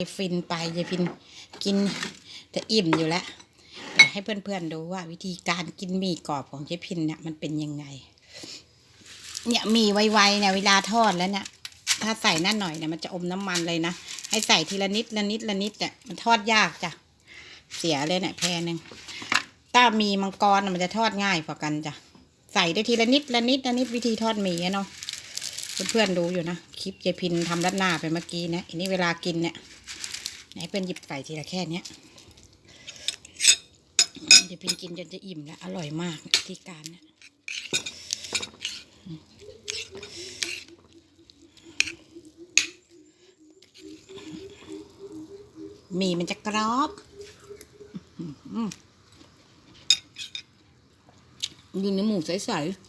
ยายฟินไปยายฟินกินจะอิ่มอยู่แล้วเดี๋ยวให้เพื่อนๆดูว่า วิธีการกินหมี่กรอบของยายพินเนี่ยมันเป็นยังไง เนี่ยหมี่ไวๆเนี่ยเวลาทอดแล้วเนี่ยถ้าใส่นั่นหน่อยเนี่ยมันจะอมน้ำมันเลยนะให้ใส่ทีละนิดละนิดละนิดเนี่ยมันทอดยากจ้ะเสียเลยเนี่ยแพรหนึ่งถ้ามีมังกรน่ะมันจะทอดง่ายกว่ากันจ้ะใส่ได้ทีละนิดละนิดละนิดวิธีทอดหมี่เนาะ เพื่อนๆดูอยู่นะ คลิปยายพินทำรัดหน้าไปเมื่อกี้นะอันนี้เวลากินเนี่ยไหนเป็นหยิบใส่ทีละแค่เนี้ยเดี๋ยวเป็นกินจนจะอิ่มแล้วอร่อยมากวิธีการเนี่ยหมี่มันจะกรอบอืมดูเนื้อหมูใสๆ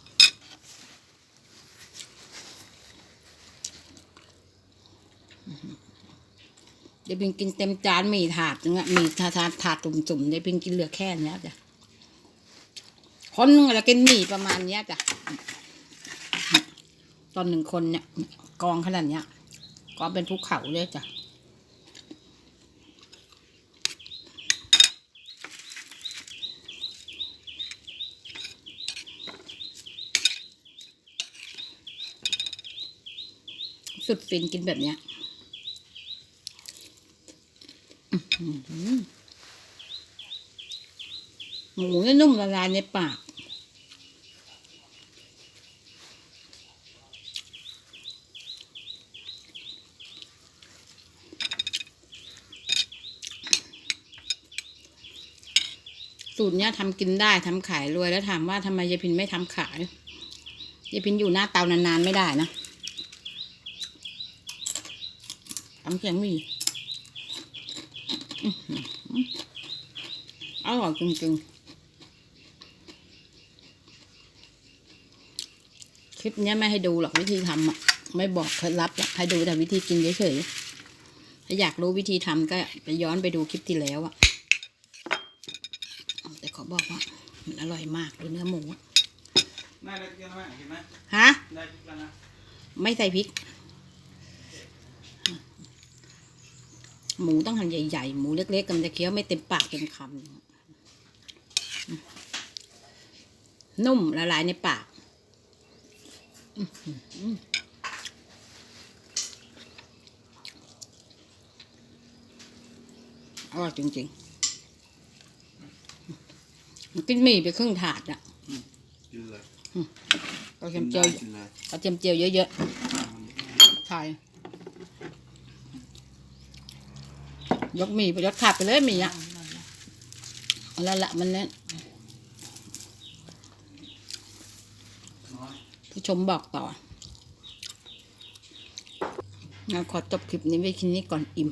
ดี๋ยวพิงกินเต็มจานหมี่ถาดนึงอะหมี่ถาดถาดถาดจุ่มๆเดี๋ยวพิงกินเหลือแค่เนี้ยจ้ะคนนึงอะเรากินหมี่ประมาณเนี้ยจ้ะตอนหนึ่งคนเนี่ยกองขนาดเนี้ยก็เป็นภูเขาเลยจ้ะสุดฟินกินแบบเนี้ย หมูเนี่ยนุ่มละลายในปาก สูตรเนี้ยทำกินได้ทำขายรวย แล้วถามว่าทำไมยายพินไม่ทำขายยายพินอยู่หน้าเตานานๆไม่ได้นะทำเสียงมี อื้อหืออร่อยจริงๆ คลิปเนี้ยไม่ให้ดูหรอกวิธีทำอะ ไม่บอกเคล็ดลับหรอกให้ดูแต่วิธีกินเฉยๆ ถ้าอยากรู้วิธีทำก็ไปย้อนไปดูคลิปที่แล้วอะ แต่ขอบอกว่า มันอร่อยมากดูเนื้อหมูอะได้แล้วกินไหมเห็นไหมฮะ ได้กินแล้วนะ ไม่ใส่พริก หมูต้องหั่นใหญ่ๆ หมูเล็กๆกำลังจะเคี้ยวไม่เต็มปากเต็มคำนุ่มละลายในปากอร่อยจริงๆกินมีไปครึ่งถาดอะกินเลยกระเทียมเจียวกินเลยกระเทียมเจียวเยอะๆใช่ ยกหมี่ไปยกขาดไปเลยหมี่อะเอาละละมันเนี่ยน้ยผู้ชมบอกต่องั้นขอจบคลิปนี้ไว้แค่นี้ก่อนอิ่ม